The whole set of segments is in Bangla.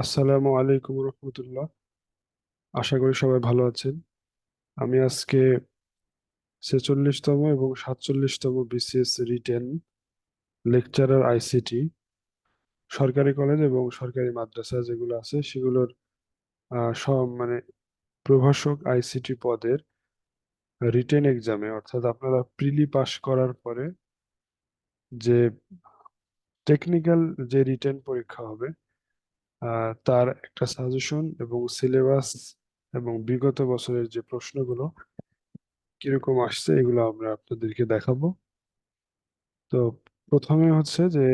আসসালামু আলাইকুম রহমতুল্লাহ। আশা করি সবাই ভালো আছেন। আমি আজকে ছেচল্লিশতম এবং সাতচল্লিশতম বিসিএস রিটেন লেকচারার আইসিটি, সরকারি কলেজ এবং সরকারি মাদ্রাসা যেগুলো আছে সেগুলোর সব মানে প্রভাষক আইসিটি পদের রিটেন এক্সামে, অর্থাৎ আপনারা প্রিলি পাস করার পরে যে টেকনিক্যাল যে রিটেন পরীক্ষা হবে তার একটা সাজেশন এবং সিলেবাস এবং বিগত বছরের যে প্রশ্নগুলো কীরকম আসছে এগুলো আমরা আপনাদেরকে দেখাবো। তো প্রথমে হচ্ছে যে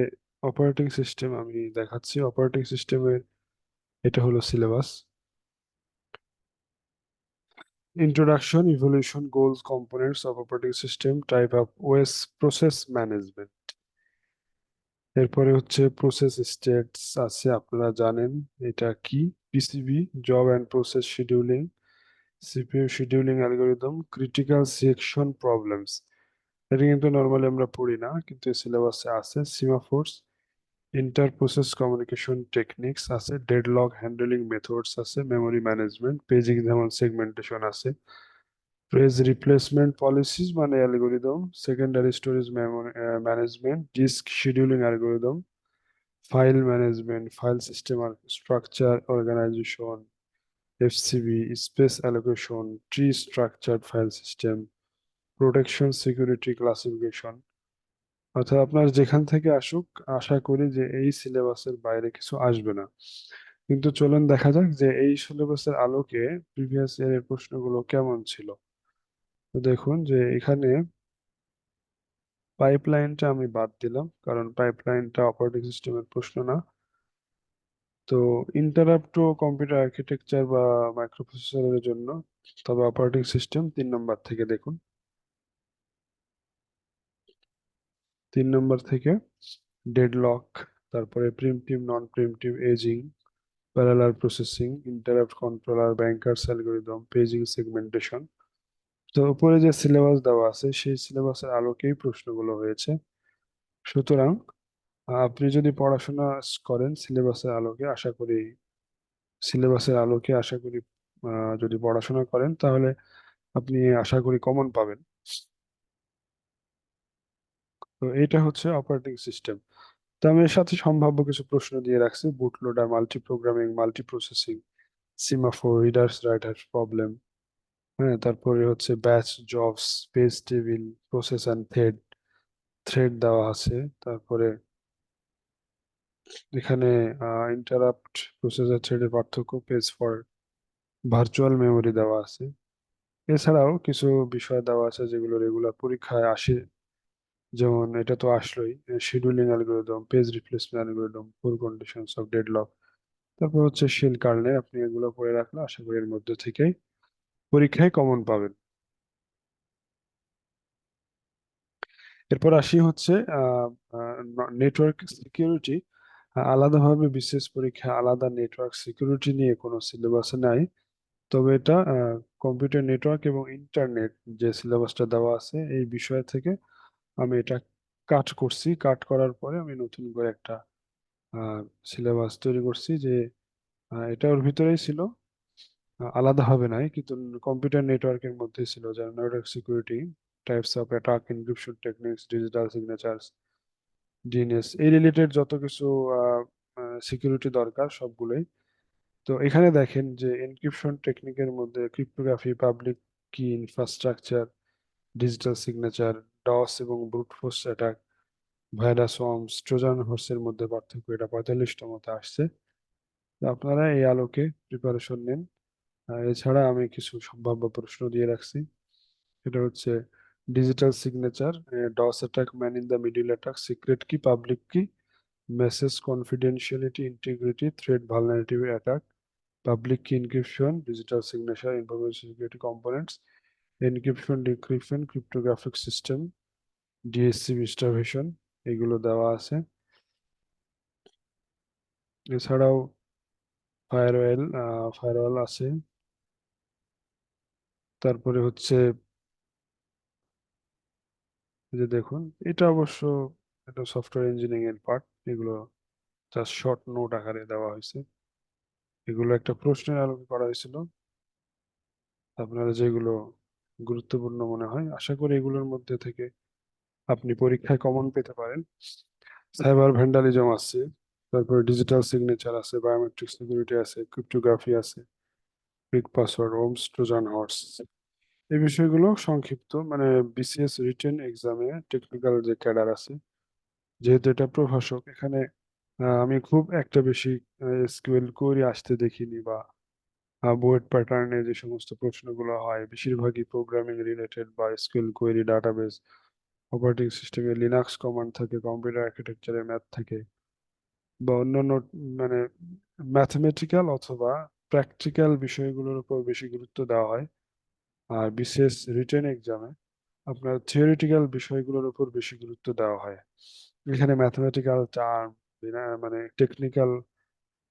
অপারেটিং সিস্টেম আমি দেখাচ্ছি। অপারেটিং সিস্টেমের এটা হলো syllabus introduction evolution goals components of operating system type of OS process management এরপরে হচ্ছে প্রসেস স্টেটস আছে, আপনারা জানেন এটা কি? PCB job and process scheduling CPU scheduling algorithm critical section problems এটা কিন্তু নর্মালি আমরা পড়ি না, কিন্তু সিলেবাসে আছে semaphores inter process communication techniques আছে ডেডলক হ্যান্ডলিং মেথডস আছে মেমোরি ম্যানেজমেন্ট পেজিং যেমন সেগমেন্টেশন আছে। পেজ রিপ্লেসমেন্ট পলিসিস মানে algorithm secondary storage management disk scheduling algorithm file management file system structure organization FCB space allocation tree structured file system protection security classification অর্থাৎ আপনার যেখান থেকে আসুক, আশা করি যে এই সিলেবাসের বাইরে কিছু আসবে না। কিন্তু চলুন দেখা যাক যে এই সিলেবাসের আলোকে প্রিভিয়াস ইয়ারের প্রশ্নগুলো কেমন ছিল। তো দেখুন যে এখানে পাইপলাইনটা আমি বাদ দিলাম, কারণ পাইপলাইনটা অপারেটিং সিস্টেমের প্রশ্ন না। তো ইন্টারাপ্ট কম্পিউটার আর্কিটেকচার বা মাইক্রোপ্রসেসরের জন্য, তবে অপারেটিং সিস্টেম তিন নম্বর থেকে দেখুন। তিন নম্বর থেকে ডেডলক তারপরে preemptive non preemptive aging parallel processing interrupt controller banker's algorithm paging segmentation তো উপরে যে সিলেবাস দেওয়া আছে, সেই সিলেবাসের আলোকেই প্রশ্নগুলো হয়েছে। সুতরাং, আপনি যদি পড়াশোনা করেন সিলেবাসের আলোকে, আশা করি সিলেবাসের আলোকে আশা করি যদি পড়াশোনা করেন, তাহলে আপনি আশা করি কমন পাবেন। তো এটা হচ্ছে অপারেটিং সিস্টেম তো আমি এর সাথে সম্ভাব্য কিছু প্রশ্ন দিয়ে রাখছি। Bootloader multi programming multi processing semaphore readers writer problem হ্যাঁ তারপরে হচ্ছে batch jobs page table process and thread thread দেওয়া আছে। তারপরে এখানে ইন্টারাপ্ট প্রসেসর থ্রেডের পার্থক্য পেজ ফর ভার্চুয়াল মেমোরি দেওয়া আছে। এছাড়াও কিছু বিষয় দেওয়া আছে যেগুলো রেগুলার পরীক্ষায় আসে। যেমন এটা তো আসলোই scheduling algorithm page replacement algorithm four conditions of deadlock তারপর হচ্ছে শেল কার্নেল আপনি এগুলো পড়ে রাখলে আশা করি এর মধ্যে থেকেই পরীক্ষায় কমন পাবেন। এরপর আসি হচ্ছে নেটওয়ার্ক সিকিউরিটি আলাদাভাবে বিশেষ পরীক্ষা, আলাদা নেটওয়ার্ক সিকিউরিটি নিয়ে কোনো সিলেবাস নাই। তবে এটা কম্পিউটার নেটওয়ার্ক এবং ইন্টারনেট যে সিলেবাসটা দেওয়া আছে, এই বিষয় থেকে আমি এটা কাট করছি। কাট করার পরে আমি নতুন করে একটা সিলেবাস তৈরি করছি যে এটা ওর ভিতরেই ছিল। আহ, হবে নাই কিন্তু কম্পিউটার নেটওয়ার্কের মধ্যে ছিল যেমন network security types of attack encryption techniques digital signatures DNS এই রিলেটেড যত কিছু সিকিউরিটি দরকার সবগুলোই। তো এখানে দেখেন যে এনক্রিপশন টেকনিকের মধ্যে cryptography public key infrastructure digital signature DoS এবং brute force attack virus worms Trojan হর্সের মধ্যে পার্থক্য এটা পঁয়তাল্লিশতমতে আসছে। তো আপনারা এই আলোকে প্রিপারেশন নিন। এছাড়া আমি কিছু সম্ভাব্য প্রশ্ন দিয়ে রাখছি। এটা হচ্ছে digital signature DoS attack man in the middle attack secret key public key message confidentiality integrity threat vulnerability attack public key encryption digital signature information security components encryption decryption cryptographic system DSC distribution এগুলো দেওয়া আছে। এছাড়াও ফায়ারওয়েল ফায়ারওয়াল আছে। তারপরে হচ্ছে যে দেখুন, এটা অবশ্য এটা সফটওয়্যার ইঞ্জিনিয়ারিং এর পার্ট এগুলো জাস্ট শর্ট নোট আকারে দেওয়া হয়েছে। এগুলো একটা প্রশ্নের আলোকে করা হয়েছিল। আপনারা যেগুলো গুরুত্বপূর্ণ মনে হয়, আশা করি এগুলোর মধ্যে থেকে আপনি পরীক্ষায় কমন পেতে পারেন। সাইবার ভ্যান্ডালিজম আছে, তারপরে ডিজিটাল সিগনেচার আছে বায়োমেট্রিক সিকিউরিটি আছে ক্রিপ্টোগ্রাফি আছে। Quick password worms Trojan horse এই বিষয়গুলো সংক্ষিপ্ত মানে বিসিএস রিটেন এক্সামে টেকনিক্যাল যে ক্যাডার আছে, যেহেতু এটা প্রভাষক, এখানে আমি খুব একটা বেশি এসকিউএল কোয়েরি আসতে দেখিনি বা বুয়েট প্যাটার্নে যে সমস্ত প্রশ্নগুলো হয়, বেশিরভাগই প্রোগ্রামিং রিলেটেড বা এসকিউএল কোয়েরি ডাটাবেস অপারেটিং সিস্টেমে লিনাক্স কমান্ড থাকে কম্পিউটার আর্কিটেকচারে ম্যাথ থাকে, বা অন্যান্য মানে ম্যাথমেটিক্যাল অথবা প্র্যাকটিক্যাল বিষয়গুলোর উপর বেশি গুরুত্ব দেওয়া হয়। আর বিশেষ রিটেন এক্সামে আপনার থিওরিটিক্যাল বিষয়গুলোর উপর বেশি গুরুত্ব দেওয়া হয়। এখানে ম্যাথমেটিক্যাল টার্ম মানে টেকনিক্যাল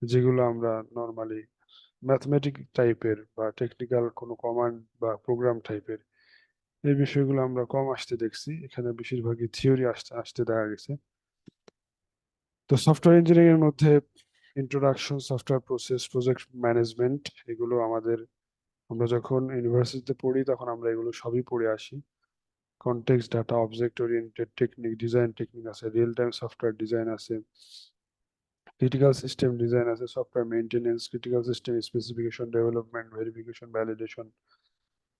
যেগুলো আমরা নর্মালি ম্যাথমেটিক টাইপের বা টেকনিক্যাল কোনো কমান্ড বা প্রোগ্রাম টাইপের এই বিষয়গুলো আমরা কম আসতে দেখছি। এখানে বেশিরভাগই থিওরি আসতে আসতে দেখা গেছে। তো সফটওয়্যার ইঞ্জিনিয়ারিং এর মধ্যে introduction software process project management এগুলো আমাদের, আমরা যখন ইউনিভার্সিটিতে পড়ি, তখন আমরা এগুলো সবই পড়ে আসি। Context data object oriented technique design technique আছে রিয়েল টাইম সফটওয়্যার ডিজাইন আছে ক্রিটিক্যাল সিস্টেম ডিজাইন আছে software maintenance critical system specification development verification validation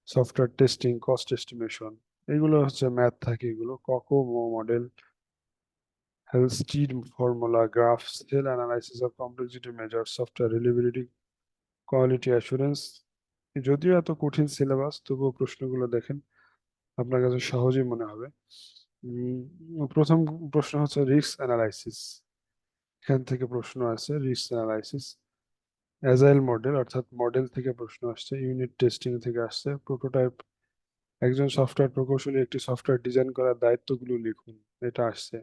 software testing cost estimation এগুলো হচ্ছে ম্যাথ থাকে এগুলো ককো model Halstead formula, graph, cell analysis of complexity measures, software reliability, quality assurance যদিও এত কঠিন সিলেবাস তবুও প্রশ্নগুলো দেখেন আপনার কাছে সহজই মনে হবে। প্রথম প্রশ্ন হচ্ছে রিস্ক অ্যানালাইসিস এখান থেকে প্রশ্ন আছে রিস্ক অ্যানালাইসিস অ্যাজাইল মডেল অর্থাৎ মডেল থেকে প্রশ্ন আসছে ইউনিট টেস্টিং থেকে আসছে। প্রোটোটাইপ একজন সফটওয়্যার প্রকৌশলী একটি সফটওয়্যার ডিজাইন করার দায়িত্বগুলো লিখুন এটা আসছে।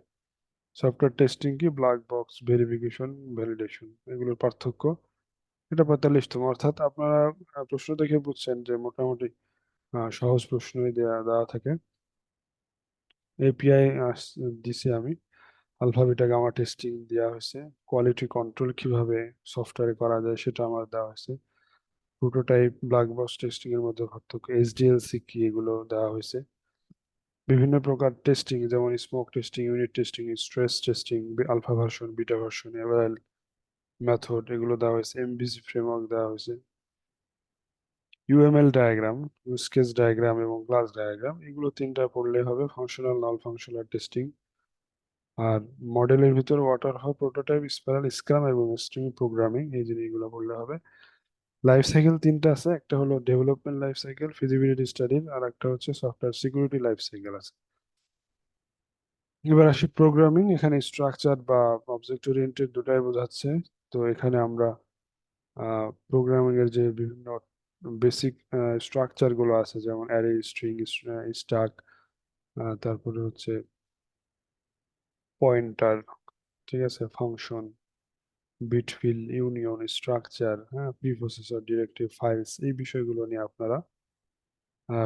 সফটওয়্যার টেস্টিং কি? ব্ল্যাক বক্স ভেরিফিকেশন ভ্যালিডেশন এগুলোর পার্থক্য। এটা পঁয়তাল্লিশতম। অর্থাৎ আপনারা প্রশ্ন দেখে বুঝছেন যে মোটামুটি সহজ প্রশ্নই দেওয়া দেওয়া থাকে। এপিআই দিছি আমি। আলফা বিটা গামা টেস্টিং দেওয়া হয়েছে। কোয়ালিটি কন্ট্রোল কীভাবে সফটওয়্যারে করা যায় সেটা আমার দেওয়া হয়েছে। প্রোটোটাইপ ব্ল্যাক বক্স টেস্টিং এর মধ্যে পার্থক্য। এইচডিএলসি কি এগুলো দেওয়া হয়েছে। বিভিন্ন প্রকার টেস্টিং যেমন smoke testing unit testing stress testing alpha version beta version এভারেল method এগুলো দেওয়া হয়েছে এমবিসি ফ্রেমওয়ার্ক দেওয়া হয়েছে। ইউএমএল ডায়াগ্রাম কেস ডায়াগ্রাম এবং ক্লাস ডায়াগ্রাম এগুলো তিনটা পড়লে হবে ফাংশনাল নন ফাংশনাল টেস্টিং আর মডেলের ভিতর waterfall prototype spiral scrum এবং স্ট্রিং প্রোগ্রামিং এই জিনিসগুলো পড়লে হবে। লাইফ সাইকেল তিনটা আছে, একটা হলো ডেভেলপমেন্ট লাইফ সাইকেল ফিজিবিলিটি স্টাডির আর একটা হচ্ছে সফটওয়্যার সিকিউরিটি লাইফ সাইকেল আছে। এবার আসি প্রোগ্রামিং এখানে স্ট্রাকচার বা অবজেক্ট ওরিয়েন্টেড দুটাই বোঝাচ্ছে। তো এখানে আমরা প্রোগ্রামিং এর যে বিভিন্ন বেসিক স্ট্রাকচারগুলো আছে, যেমন অ্যারে স্ট্রিং স্ট্যাক তারপরে হচ্ছে পয়েন্টার ঠিক আছে ফাংশন বিটফিল ইউনিয়ন স্ট্রাকচার হ্যাঁ প্রিপ্রসেসর ডিরেক্টিভ ফাইলস এই বিষয়গুলো নিয়ে আপনারা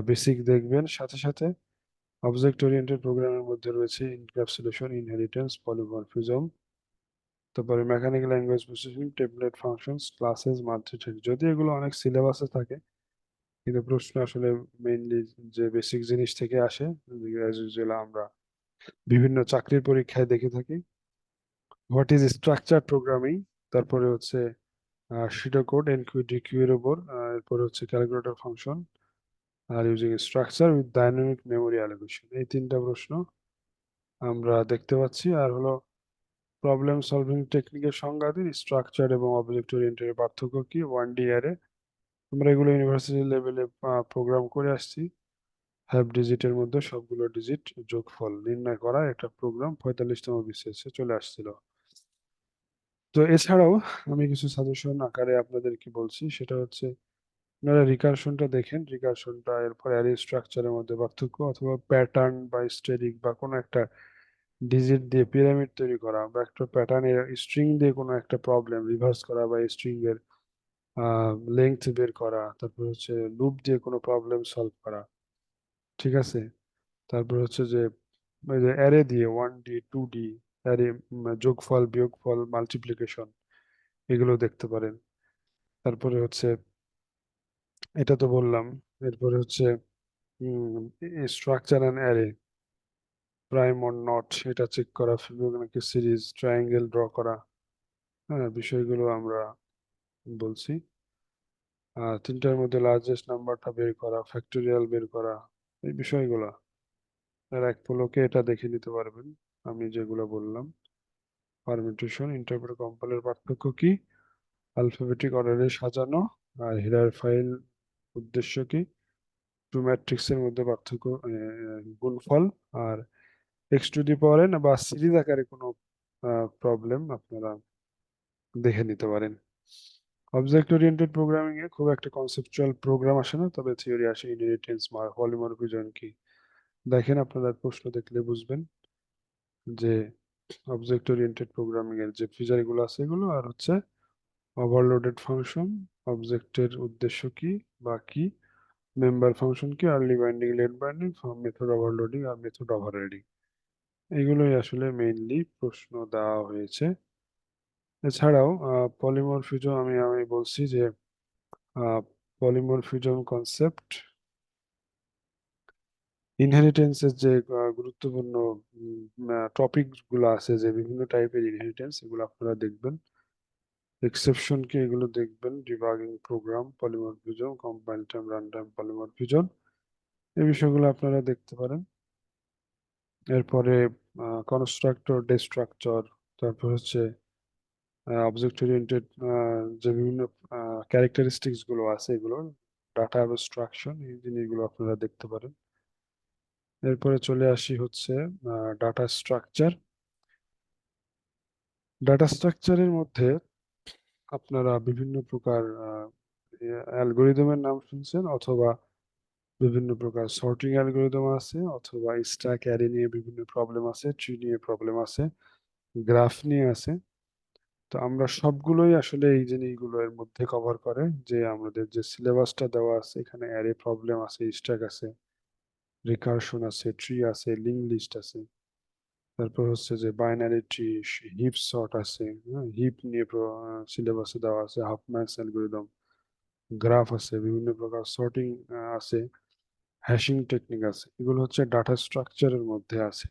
বেসিক দেখবেন। সাথে সাথে অবজেক্ট ওরিয়েন্টেড প্রোগ্রামের মধ্যে রয়েছে ইনক্যাপসুলেশন ইনহেরিটেন্স পলিমরফিজম তারপরে mechanical language processing tablet functions classes multithread যদি এগুলো অনেক সিলেবাসে থাকে, কিন্তু প্রশ্ন আসলে মেইনলি যে বেসিক জিনিস থেকে আসে আমরা বিভিন্ন চাকরির পরীক্ষায় দেখে থাকি হোয়াট ইজ স্ট্রাকচার প্রোগ্রামিং তারপরে হচ্ছে শিডোকোড এনকিউ ডিকিউ এর উপর এরপরে হচ্ছে calculator function R using structure with dynamic memory allocation এই তিনটা প্রশ্ন আমরা দেখতে পাচ্ছি। আর হলো প্রবলেম সলভিং টেকনিকের সংজ্ঞা দিন। স্ট্রাকচার এবং অবজেক্ট ওরিয়েন্টেড পার্থক্য কি? ওয়ান ডি আরে আমরা এগুলো ইউনিভার্সিটি লেভেলে প্রোগ্রাম করে আসছি। ফাইভ ডিজিটের মধ্যে সবগুলো ডিজিট যোগফল নির্ণয় করা একটা প্রোগ্রাম পঁয়তাল্লিশতম বিসিএসে চলে আসছিল। তো এছাড়াও আমি কিছু সাজেশন আকারে আপনাদেরকে বলছি, সেটা হচ্ছে আপনারা রিকারশনটা দেখেন। রিকারশনটা এরপর অ্যারে স্ট্রাকচারের মধ্যে পার্থক্য অথবা প্যাটার্ন বা স্টেরিক বা কোনো একটা ডিজিট দিয়ে পিরামিড তৈরি করা বা একটা প্যাটার্নের স্ট্রিং দিয়ে কোনো একটা প্রবলেম রিভার্স করা বা স্ট্রিং এর লেংথ বের করা, তারপর হচ্ছে লুপ দিয়ে কোনো প্রবলেম সলভ করা, ঠিক আছে? তারপর হচ্ছে যে অ্যারে দিয়ে ওয়ান ডি টু ডি যোগফল, বিয়োগফল মাল্টিপ্লিকেশন এগুলো দেখতে পারেন। তারপরে হচ্ছে, এটা তো বললাম, এরপরে হচ্ছে structure and array prime or not এটা চেক করা ফিবোনাকি সিরিজ ট্রায়াঙ্গেল ড্র করা হ্যাঁ বিষয়গুলো আমরা বলছি। আর তিনটার মধ্যে লার্জেস্ট নাম্বারটা বের করা ফ্যাক্টোরিয়াল বের করা, এই বিষয়গুলো। এক পলকে এটা দেখে নিতে পারবেন। আমি যেগুলো বললাম। পারমিটেশন ইন্টারপ্রেট কম্পাইলের পার্থক্য কি? অ্যালফাবেটিক অর্ডারে সাজানো আর হিরার ফাইল উদ্দেশ্য কি? টু ম্যাট্রিক্সের মধ্যে পার্থক্য গুণফল আর x to the power n বা সিরিজ আকারে কোনো প্রবলেম আপনারা দেখে নিতে পারেন। অবজেক্ট ওরিয়েন্টেড প্রোগ্রামিং এ খুব একটা কনসেপচুয়াল প্রোগ্রাম আসে না, তবে থিওরি আসে ইনহেরিটেন্স পলিমরফিজম কি? দেখেন আপনারা প্রশ্ন দেখলে বুঝবেন। যে অবজেক্ট ওরিয়েন্টেড প্রোগ্রামিং এর যে ফিচারগুলো আছে এগুলো, আর হচ্ছে ওভারলোডেড ফাংশন অবজেক্টের উদ্দেশ্য কি বা কি মেম্বার ফাংশন কি early binding late binding method overloading আর মেথড ওভাররাইডিং এগুলোই আসলে মেইনলি প্রশ্ন দেওয়া হয়েছে। এছাড়াও পলিমরফিজম আমি আমি বলছি যে পলিমরফিজম কনসেপ্ট ইনহেরিটেন্সের যে গুরুত্বপূর্ণ টপিকগুলো আছে যে, বিভিন্ন টাইপের ইনহেরিটেন্স এগুলো আপনারা দেখবেন। এক্সেপশন কি এগুলো দেখবেন debugging program polymorphism compile time run time polymorphism এই বিষয়গুলো আপনারা দেখতে পারেন। এরপরে কনস্ট্রাক্টর ডিস্ট্রাকচর তারপর হচ্ছে অবজেক্ট ওরিয়েন্টেড যে বিভিন্ন ক্যারেক্টারিস্টিক্সগুলো আছে এগুলো ডাটা অ্যাবস্ট্রাকশন এই জিনিসগুলো আপনারা দেখতে পারেন। এরপরে চলে আসি হচ্ছে ডাটা স্ট্রাকচার ডাটা স্ট্রাকচারের মধ্যে আপনারা বিভিন্ন প্রকার অ্যালগোরিদমের নাম শুনছেন? অথবা বিভিন্ন প্রকার সর্টিং অ্যালগোরিদম আছে, অথবা স্ট্যাক অ্যারে নিয়ে বিভিন্ন প্রবলেম আছে ট্রি নিয়ে প্রবলেম আছে গ্রাফ নিয়ে আছে। তো আমরা সবগুলোই আসলে এই জিনিসগুলো এর মধ্যে কভার করে, যে আমাদের যে সিলেবাসটা দেওয়া আছে, এখানে অ্যারে প্রবলেম আছে স্ট্যাক আছে। রিকারশন আছে ট্রি আছে লিঙ্ক লিস্ট আছে। তারপর হচ্ছে যে বাইনারি ট্রি হিপ সর্ট আছে হিপ নিয়ে সিলেবাসে দেওয়া আছে হাফ ম্যাথস অ্যালগোরিদম গ্রাফ আছে, বিভিন্ন প্রকার সর্টিং আছে হ্যাশিং টেকনিক আছে, এগুলো হচ্ছে ডাটা স্ট্রাকচারের মধ্যে আছে।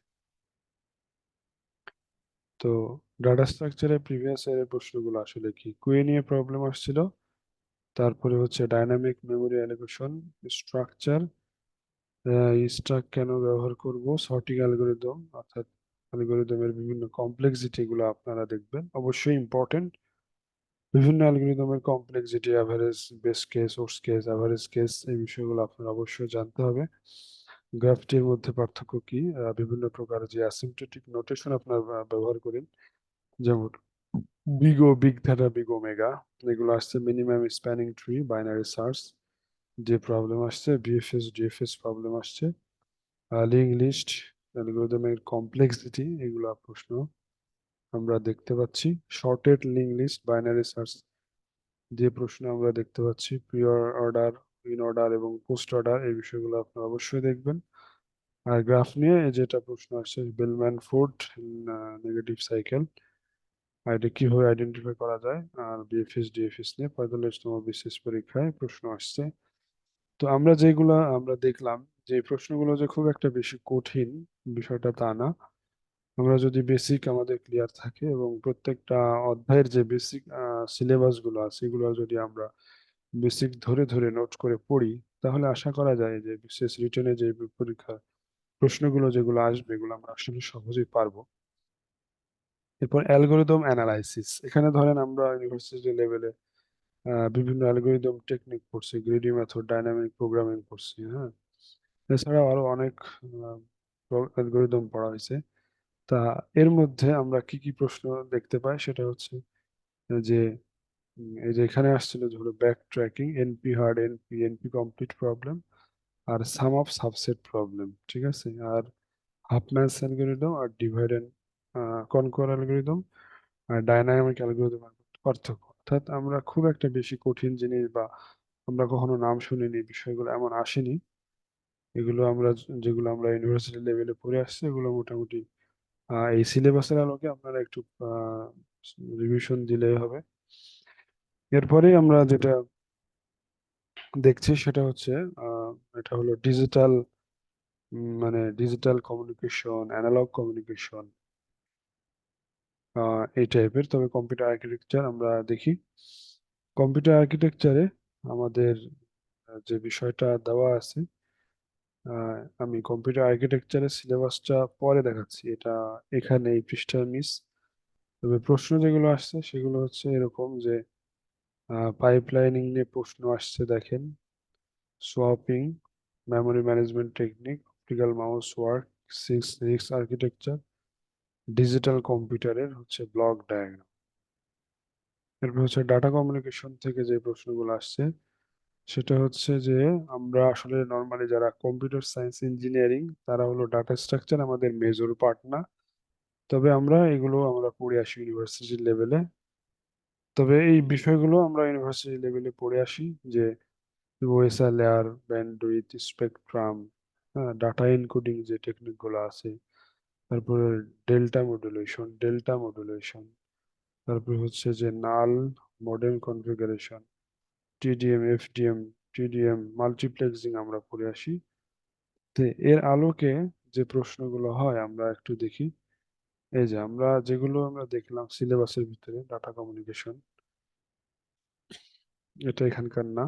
তো ডাটা স্ট্রাকচারের প্রিভিয়াস ইয়ারের প্রশ্নগুলো আসলে কি? কুয়ে নিয়ে প্রবলেম আসছিল, তারপরে হচ্ছে dynamic memory allocation structure struct কেন ব্যবহার করব? সর্টিং অ্যালগোরিদম অর্থাৎ অ্যালগোরিদমের বিভিন্ন কমপ্লেক্সিটি গুলো আপনারা দেখবেন। অবশ্যই ইম্পর্টেন্ট বিভিন্ন অ্যালগোরিদমের কমপ্লেক্সিটি অ্যাভারেজ বেস কেস সোর্স কেস অ্যাভারেজ কেস এই বিষয়গুলো আপনার অবশ্যই জানতে হবে। গ্রাফটির মধ্যে পার্থক্য কি? বিভিন্ন প্রকার যে অ্যাসিম্পটোটিক নোটেশন আপনার ব্যবহার করেন, যেমন big O big theta big omega এগুলো আসছে minimum spanning tree binary search যে প্রবলেম আসছে বিএফএস ডিএফএস প্রবলেম আসছে লিঙ্ক লিস্ট অ্যালগোরিদমের কমপ্লেক্সিটি এগুলো প্রশ্ন আমরা দেখতে পাচ্ছি। Sorted link list binary search যে প্রশ্ন আমরা দেখতে পাচ্ছি প্রিয়র অর্ডার ইন অর্ডার এবং পোস্ট অর্ডার এই বিষয়গুলো আপনারা অবশ্যই দেখবেন। আর গ্রাফ নিয়ে যেটা প্রশ্ন আসছে বেলম্যান ফোর্ড নেগেটিভ সাইকেল আর এটা কীভাবে আইডেন্টিফাই করা যায়? আর বিএফএস ডিএফএস নিয়ে পঁয়তাল্লিশতম বিশেষ পরীক্ষায় প্রশ্ন আসছে। তো আমরা যেগুলো, আমরা দেখলাম যে প্রশ্নগুলো যে খুব একটা বেশি কঠিন বিষয়টা তা না। আমরা যদি বেসিক আমাদের ক্লিয়ার থাকে এবং প্রত্যেকটা অধ্যায়ের যে বেসিক সিলেবাসগুলো আছে, এগুলো যদি আমরা বেসিক ধরে ধরে নোট করে পড়ি, তাহলে আশা করা যায় যে বিশেষ রিটেনে যে পরীক্ষা প্রশ্নগুলো যেগুলো আসবে, এগুলো আমরা আসলে সহজেই পারব। এরপর অ্যালগোরিদম অ্যানালাইসিস এখানে ধরেন আমরা ইউনিভার্সিটি লেভেলে বিভিন্ন অ্যালগোরিদম টেকনিক পড়ছি গ্রিডি মেথড ডাইনামিক প্রোগ্রামিং পড়ছি হ্যাঁ? এছাড়াও আরও অনেক অ্যালগোরিদম পড়া হয়েছে। তা এর মধ্যে আমরা কি কি প্রশ্ন দেখতে পাই? সেটা হচ্ছে যে এই যে এখানে আসছিল ধরো back tracking NP hard NP NP complete problem R sum of subset problem ঠিক আছে? আর হাফ ম্যাথস অ্যালগোরিদম আর ডিভাইড এন্ড কনকোর অ্যালগোরিদম আর ডাইনামিক অ্যালগোরিদম পার্থক্য। অর্থাৎ আমরা খুব একটা বেশি কঠিন জিনিস বা আমরা কখনো নাম শুনিনি বিষয়গুলো এমন আসেনি। এগুলো আমরা যেগুলো আমরা ইউনিভার্সিটি লেভেলে পড়ে আসছি এগুলো মোটামুটি আহ, এই সিলেবাসের আলোকে আপনারা একটু রিভিশন দিলেই হবে। এরপরে আমরা যেটা দেখছি সেটা হচ্ছে আহ, এটা হলো ডিজিটাল মানে ডিজিটাল কমিউনিকেশন অ্যানালগ কমিউনিকেশন এই টাইপের তবে কম্পিউটার আর্কিটেকচার আমরা দেখি। কম্পিউটার আর্কিটেকচারে আমাদের যে বিষয়টা দেওয়া আছে আমি কম্পিউটার আর্কিটেকচারের সিলেবাসটা পরে দেখাচ্ছি। এটা এখানে এই পৃষ্ঠায় মিস তবে প্রশ্ন যেগুলো আসছে, সেগুলো হচ্ছে এরকম যে পাইপলাইনিং নিয়ে প্রশ্ন আসছে, দেখেন। Swapping memory management technique optical mouse work six RISC architecture digital কম্পিউটারের হচ্ছে ব্লক ডায়াগ্রাম এরপর হচ্ছে ডাটা কমিউনিকেশন থেকে যে প্রশ্নগুলো আসছে, সেটা হচ্ছে যে আমরা আসলে নর্মালি যারা কম্পিউটার সায়েন্স ইঞ্জিনিয়ারিং তারা হলো ডাটা স্ট্রাকচার আমাদের মেজর পার্ট না। তবে আমরা এগুলো আমরা পড়ে আসি ইউনিভার্সিটি লেভেলে তবে এই বিষয়গুলো আমরা ইউনিভার্সিটি লেভেলে পড়ে আসি যে ওয়েসা লেয়ার ব্যান্ডউইথ স্পেকট্রাম হ্যাঁ ডাটা এনকোডিং যে টেকনিকগুলো আছে তারপরে ডেল্টা মডুলেশন ডেল্টা মডুলেশন তারপরে হচ্ছে যে null modem configuration TDM FDM TDM multiplexing আমরা পড়ে আসি। তো এর আলোকে যে প্রশ্নগুলো হয় আমরা একটু দেখি। এই যে আমরা যেগুলো আমরা দেখলাম সিলেবাসের ভিতরে ডাটা কমিউনিকেশন এটা এখানকার না।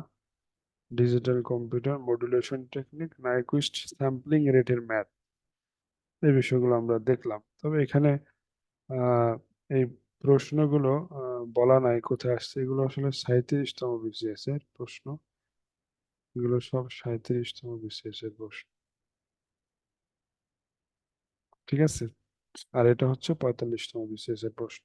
Digital computer modulation technique Nyquist sampling রেটের ম্যাথ এই বিষয়গুলো আমরা দেখলাম। তবে এখানে এই প্রশ্নগুলো বলা নাই কোথায় আসছে, এগুলো আসলে সাঁইত্রিশতম বিসিএস এর প্রশ্ন। এগুলো সব সাঁইত্রিশতম বিসিএস এর প্রশ্ন। ঠিক আছে? আর এটা হচ্ছে পঁয়তাল্লিশতম বিসিএস এর প্রশ্ন।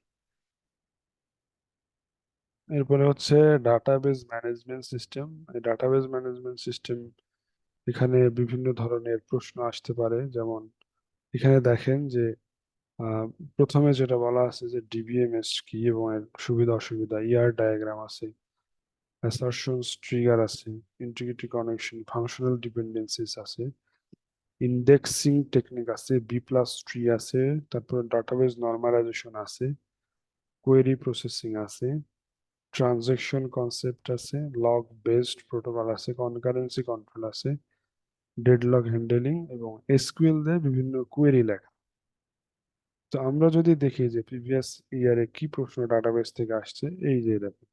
এরপরে হচ্ছে ডাটাবেজ ম্যানেজমেন্ট সিস্টেম। এই ডাটাবেজ ম্যানেজমেন্ট সিস্টেম এখানে বিভিন্ন ধরনের প্রশ্ন আসতে পারে। যেমন এখানে দেখেন যে প্রথমে যেটা বলা আছে যে ডিবিএমএস কি এবং এর সুবিধা, অসুবিধা ইয়ার ডায়াগ্রাম আছে অ্যাসারশনস ট্রিগার আছে ইন্টিগ্রিটি কানেকশন ফাংশনাল ডিপেন্ডেন্সিস আছে ইন্ডেক্সিং টেকনিক আছে বি প্লাস ট্রি আছে, তারপরে ডাটাবেজ নর্মালাইজেশন আছে কোয়েরি প্রসেসিং আছে ট্রানজেকশন কনসেপ্ট আছে লগ বেসড প্রোটোকল আছে কনকারেন্সি কন্ট্রোল আছে ডেডলক হ্যান্ডেলিং এবং এসকিউএল দিয়ে বিভিন্ন কোয়েরি লেখা। তো আমরা যদি দেখি যে প্রিভিয়াস ইয়ারে কি প্রশ্ন ডাটাবেস থেকে আসছে, এই যে দেখো।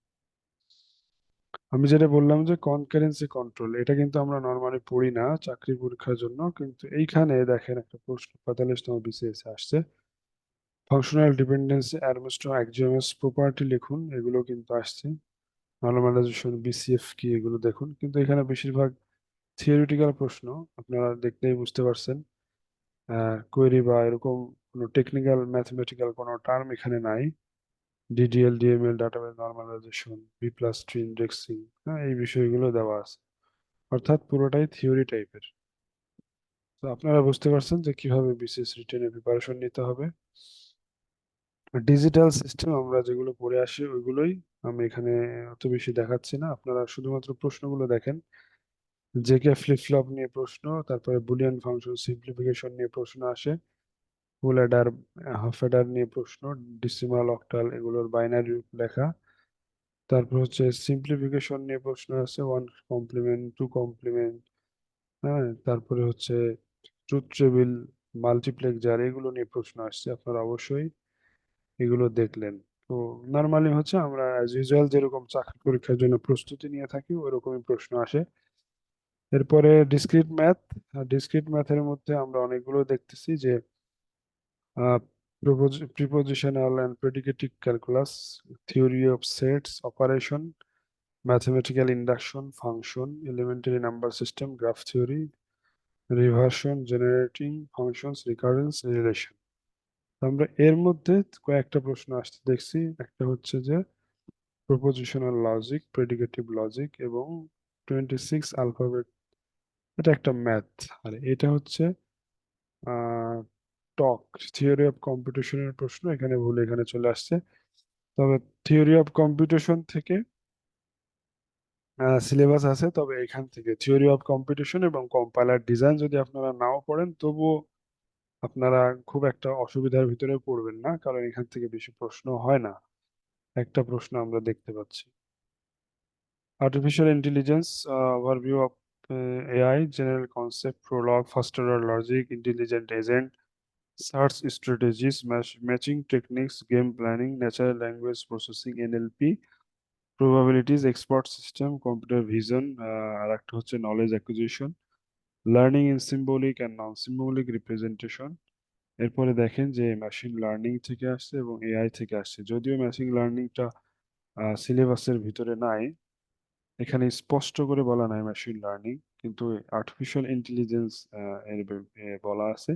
আমি যেটা বললাম যে কনকারেন্সি কন্ট্রোল এটা কিন্তু আমরা নর্মালি পড়ি না চাকরি পরীক্ষার জন্য, কিন্তু এইখানে দেখেন একটা প্রশ্ন, পঁয়তাল্লিশতম বিসিএস আসছে। ফাংশনাল ডিপেন্ডেন্সি অ্যাডমিনিস্ট্রো এক্সিওএস প্রপার্টি লিখুন, এগুলো কিন্তু আসছে। নর্মালাইজেশন বিসিএফ কি, এগুলো দেখুন। কিন্তু এখানে বেশিরভাগ থিওরিটিক্যাল প্রশ্ন, আপনারা দেখলেই বুঝতে পারছেন। কোয়েরি বা এরকম কোনো টেকনিক্যাল ম্যাথমেটিক্যাল কোনো টার্ম এখানে নাই। DDL DML database normalization B plus tree indexing হ্যাঁ এই বিষয়গুলো দেওয়া আছে। অর্থাৎ পুরোটাই থিওরি টাইপের তো আপনারা বুঝতে পারছেন যে কীভাবে বিসিএস রিটেনের প্রিপারেশন নিতে হবে। ডিজিটাল সিস্টেম আমরা যেগুলো পড়ে আসি, ওইগুলোই আমি এখানে অত বেশি দেখাচ্ছি না। আপনারা শুধুমাত্র প্রশ্নগুলো দেখেন। জেকে ফ্লিপ ফ্লপ নিয়ে প্রশ্ন, তারপরে বুলিয়ান ফাংশন সিম্পলিফিকেশন নিয়ে প্রশ্ন আসে ফুল অ্যাডার হাফ অ্যাডার নিয়ে প্রশ্ন ডিসিমাল অক্টাল এগুলোর বাইনারি রূপ লেখা। তারপর হচ্ছে সিম্পলিফিকেশন নিয়ে প্রশ্ন আছে ওয়ান কমপ্লিমেন্ট টু কমপ্লিমেন্ট হ্যাঁ তারপরে হচ্ছে ট্রুথ টেবিল মাল্টিপ্লেক্সার এগুলো নিয়ে প্রশ্ন আসছে আপনারা অবশ্যই, এগুলো দেখলেন। তো নর্মালি হচ্ছে আমরা অ্যাজ ইউজুয়াল যেরকম চাকরি পরীক্ষার জন্য প্রস্তুতি নিয়ে থাকি, ওরকমই প্রশ্ন আসে। এরপরে ডিসক্রিট ম্যাথ ডিসক্রিট ম্যাথের মধ্যে আমরা অনেকগুলো দেখতেছি যে prepositional and predicative calculus theory of sets operation mathematical induction function elementary number system graph theory recursion generating functions recurrence relation আমরা এর মধ্যে কয়েকটা প্রশ্ন আসতে দেখছি। একটা হচ্ছে যে প্রপোজিশনাল লজিক প্রেডিকেটিভ লজিক এবং টোয়েন্টি সিক্স আলফাবেট এটা একটা ম্যাথ আর এটা হচ্ছে টক থিওরি অফ কম্পিটিশনের প্রশ্ন। এখানে ভুল এখানে চলে আসছে। তবে থিওরি অফ কম্পিটিশন থেকে সিলেবাস আছে। তবে এখান থেকে থিওরি অফ কম্পিটিশন এবং কম্পাইলার ডিজাইন যদি আপনারা নাও পড়েন তবুও আপনারা খুব একটা অসুবিধার ভিতরে পড়বেন না কারণ এখান থেকে বেশি প্রশ্ন হয় না। একটা প্রশ্ন আমরা দেখতে পাচ্ছি। Intelligence, uh, overview of uh, AI, general concept, prologue, first order logic, intelligent agent, search strategies, match, matching techniques, game planning, natural language processing, NLP, probabilities, expert system, computer vision, uh, আর একটা হচ্ছে knowledge acquisition, learning in symbolic and non-symbolic representation. এরপরে দেখেন যে মেশিন লার্নিং থেকে আসছে এবং এআই থেকে আসছে যদিও মেশিন লার্নিংটা সিলেবাসের ভিতরে নাই এখানে স্পষ্ট করে বলা নাই মেশিন লার্নিং কিন্তু আর্টিফিশিয়াল ইন্টেলিজেন্স বলা আছে।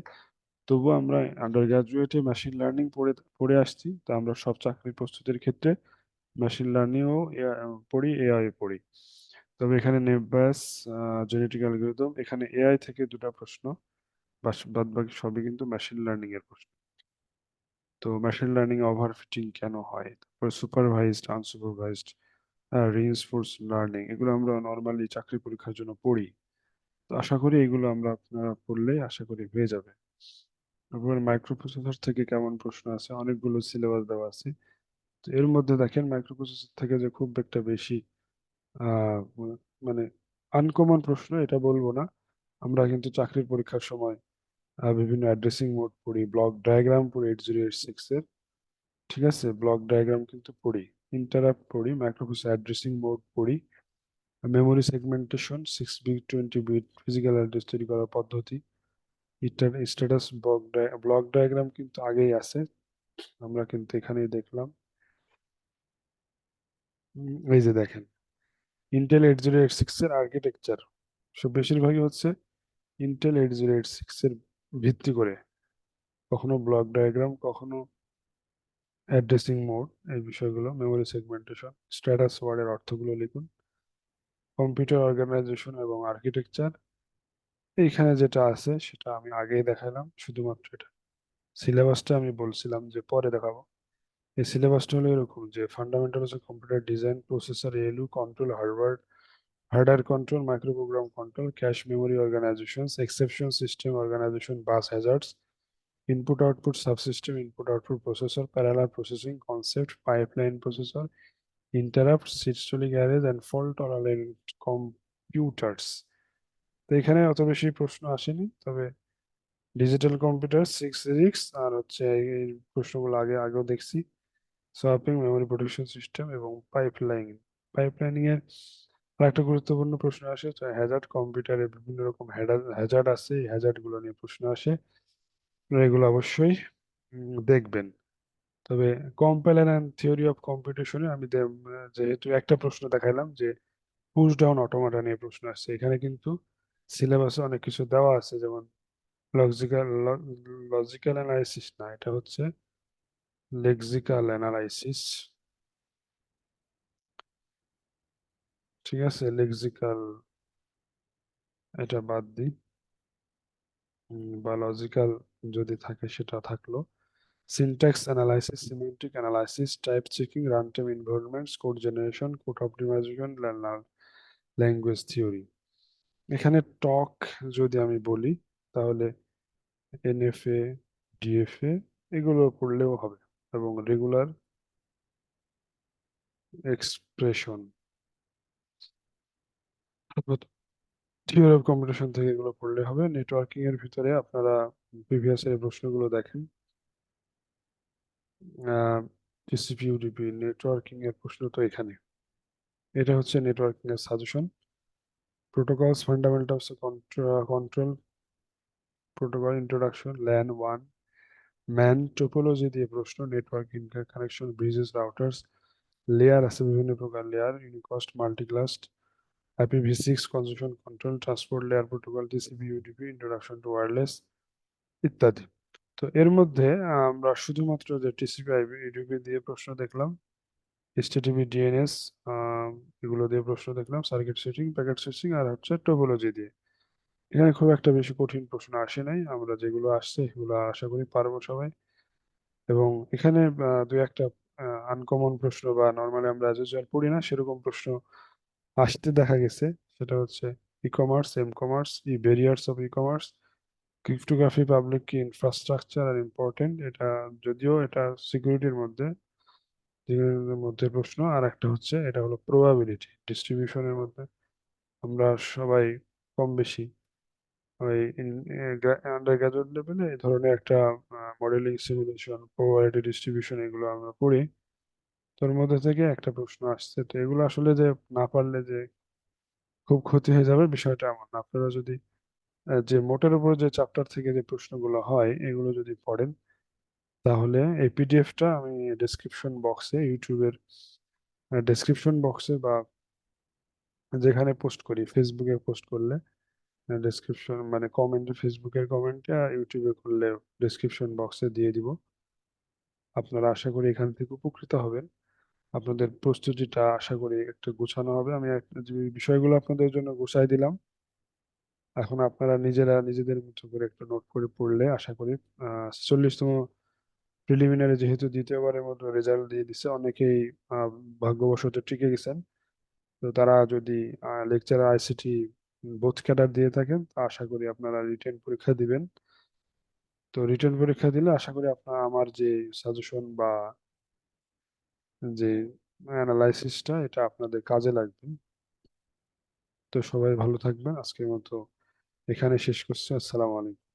তবুও আমরা আন্ডার গ্রাজুয়েটে মেশিন লার্নিং পড়ে পড়ে আসছি। তো আমরা সব চাকরি প্রস্তুতির ক্ষেত্রে মেশিন লার্নিংও পড়ি এআই পড়ি। তবে এখানে নেবাস জেনেটিক অ্যালগরিদম এখানে এআই থেকে দুটা প্রশ্ন বাদ বাকি সবই কিন্তু মেশিন লার্নিং এর প্রশ্ন। তো মেশিন লার্নিং ওভারফিটিং কেন হয়? তারপরে সুপারভাইজড আনসুপারভাইজড রিইনফোর্স লার্নিং এগুলো আমরা নর্মালি চাকরি পরীক্ষার জন্য পড়ি। তো আশা করি এগুলো আমরা আপনারা পড়লে আশা করি হয়ে যাবে। তারপরে মাইক্রোপ্রসেসর থেকে কেমন প্রশ্ন আছে? অনেকগুলো সিলেবাস দেওয়া আছে। তো এর মধ্যে দেখেন মাইক্রোপ্রসেসর থেকে যে খুব একটা বেশি মানে আনকমন প্রশ্ন এটা বলব না। আমরা কিন্তু চাকরির পরীক্ষার সময় বিভিন্ন অ্যাড্রেসিং মোড পড়ি ব্লক ডায়াগ্রাম পড়ি এইট জিরো এইট সিক্স এর। ঠিক আছে? ব্লক ডায়াগ্রাম কিন্তু পড়ি। ইন্টারাপ্ট পড়ি মাইক্রোপ্রসেসর অ্যাড্রেসিং মোড পড়ি memory segmentation six bit twenty bit physical address তৈরি করার পদ্ধতি। স্ট্যাটাস ব্লক ব্লক ডায়াগ্রাম কিন্তু আগেই আছে। আমরা কিন্তু এখানেই দেখলাম। এই যে দেখেন Intel eight zero eight six এর আর্কিটেকচার সব বেশিরভাগই হচ্ছে Intel eight zero eight six এর ভিত্তি করে। কখনো ব্লক ডায়াগ্রাম কখনো অ্যাড্রেসিং মোড এই বিষয়গুলো মেমোরি সেগমেন্টেশন স্ট্যাটাস ওয়ার্ডের অর্থগুলো লিখুন কম্পিউটার অর্গানাইজেশন এবং আর্কিটেকচার এইখানে যেটা আছে সেটা আমি আগেই দেখালাম, শুধুমাত্র এটা। সিলেবাসটা আমি বলছিলাম যে পরে দেখাবো। এই সিলেবাসটা হলো এরকম যে fundamental of computer design processor ALU control hardware control micro program control cache memory organizations exception system organization bus hazards input, output, subsystem, input, output processor, parallel processing concept, pipeline processor interrupts systolic arrays, and fault tolerant computers তো এখানে অত বেশি প্রশ্ন আসেনি, তবে ডিজিটাল কম্পিউটার সিক্স সিরিক্স আর হচ্ছে এই প্রশ্নগুলো আগে, আগেও দেখছি। সোয়াপিং মেমোরি প্রোটেকশন সিস্টেম এবং পাইপলাইন পাইপলাইনিং এর আরেকটা গুরুত্বপূর্ণ প্রশ্ন আসে হ্যাজার্ড কম্পিউটারে বিভিন্ন রকম হ্যাজার্ড আছে, এই হ্যাজার্ডগুলো নিয়ে প্রশ্ন আসে। আপনারা এগুলো অবশ্যই দেখবেন। তবে কম্পাইলার অ্যান্ড থিওরি অফ কম্পিটিশনে আমি যেহেতু একটা প্রশ্ন দেখাইলাম যে পুশ ডাউন অটোমাটা নিয়ে প্রশ্ন আসছে। এখানে কিন্তু সিলেবাসে অনেক কিছু দেওয়া আছে যেমন লজিক্যাল লজিক্যাল অ্যানালাইসিস না এটা হচ্ছে লেক্সিক্যাল অ্যানালাইসিস ঠিক আছে? লেক্সিক্যাল এটা বাদ দিই। বা লজিক্যাল যদি থাকে সেটা থাকল। Syntax analysis semantic analysis type checking run time environments code generation code optimization language theory এখানে টক যদি আমি বলি, তাহলে এনএফএ ডিএফএ এগুলো পড়লেও হবে এবং regular expression theory of computation থেকে এগুলো পড়লে হবে। নেটওয়ার্কিং এর ভিতরে আপনারা প্রিভিয়াস এর প্রশ্নগুলো দেখেন। টিসিপি ইউডিপি নেটওয়ার্কিং এর প্রশ্ন তো এখানে। এটা হচ্ছে নেটওয়ার্কিং এর suggestion protocols fundamentals control, control protocol introduction LAN 1 MAN topology দিয়ে প্রশ্ন network connection bridges routers layer আছে বিভিন্ন প্রকার layer unicast multicast IPv six congestion control transport layer protocol TCP UDP introduction to wireless ইত্যাদি। তো এর মধ্যে আমরা শুধুমাত্র যে টিসিপি আইপি ইউডিপি দিয়ে প্রশ্ন দেখলাম এইচটিটিপি ডিএনএস এগুলো দিয়ে প্রশ্ন দেখলাম সার্কিট সুইচিং প্যাকেট সুইচিং আর হচ্ছে টোপোলজি দিয়ে। এখানে খুব একটা বেশি কঠিন প্রশ্ন আসে নাই, আমরা যেগুলো আসছে সেগুলো আশা করি পারব সবাই। এবং এখানে দু একটা আনকমন প্রশ্ন বা নর্মালি আমরা পড়ি না, সেরকম প্রশ্ন আসতে দেখা গেছে, সেটা হচ্ছে e commerce m commerce e barriers of e commerce cryptography public key infrastructure R important এটা যদিও এটা সিকিউরিটির মধ্যে মধ্যে প্রশ্ন। আর একটা হচ্ছে, এটা হলো প্রবাবিলিটি ডিস্ট্রিবিউশনের মধ্যে। আমরা সবাই কম বেশি ওই আন্ডার গ্রাজুয়েট লেভেলে এই ধরনের একটা মডেলিং সিমুলেশন প্রবাবিলিটি ডিস্ট্রিবিউশন এগুলো আমরা পড়ি। তোর মধ্যে থেকে একটা প্রশ্ন আসছে। তো এগুলো আসলে যে না পারলে যে খুব ক্ষতি হয়ে যাবে বিষয়টা এমন না। আপনারা যদি যে মোটের উপর যে চ্যাপ্টার থেকে যে প্রশ্নগুলো হয়, এগুলো যদি পড়েন, তাহলে এই পিডিএফটা আমি ডেসক্রিপশন বক্সে ইউটিউবের ডেসক্রিপশন বক্সে বা যেখানে পোস্ট করি ফেসবুকে পোস্ট করলে ডেসক্রিপশন মানে কমেন্টে ফেসবুকের কমেন্টে আর ইউটিউবে করলে ডেসক্রিপশন বক্সে দিয়ে দিব। আপনারা আশা করি এখান থেকে উপকৃত হবেন। আপনাদের প্রস্তুতিটা আশা করি একটু গোছানো হবে। আমি বিষয়গুলো আপনাদের জন্য গুছাই দিলাম। এখন আপনারা নিজেরা নিজেদের মতো করে একটু নোট করে পড়লে আশা করি চল্লিশতম প্রিলিমিনারি যেহেতু দ্বিতীয়বারের মতো রেজাল্ট দিয়ে দিছে, অনেকেই ভাগ্যবশত টিকে গেছেন। তো তারা যদি লেকচার আইসিটি বোথ ক্যাডার দিয়ে থাকেন আশা করি আপনারা রিটেন পরীক্ষা দিবেন। তো রিটেন পরীক্ষা দিলে আশা করি আপনারা আমার যে সাজেশন বা যে অ্যানালাইসিসটা এটা আপনাদের কাজে লাগবে। তো সবাই ভালো থাকবেন। আজকের মতো এখানে শেষ করছি। আসসালামু আলাইকুম।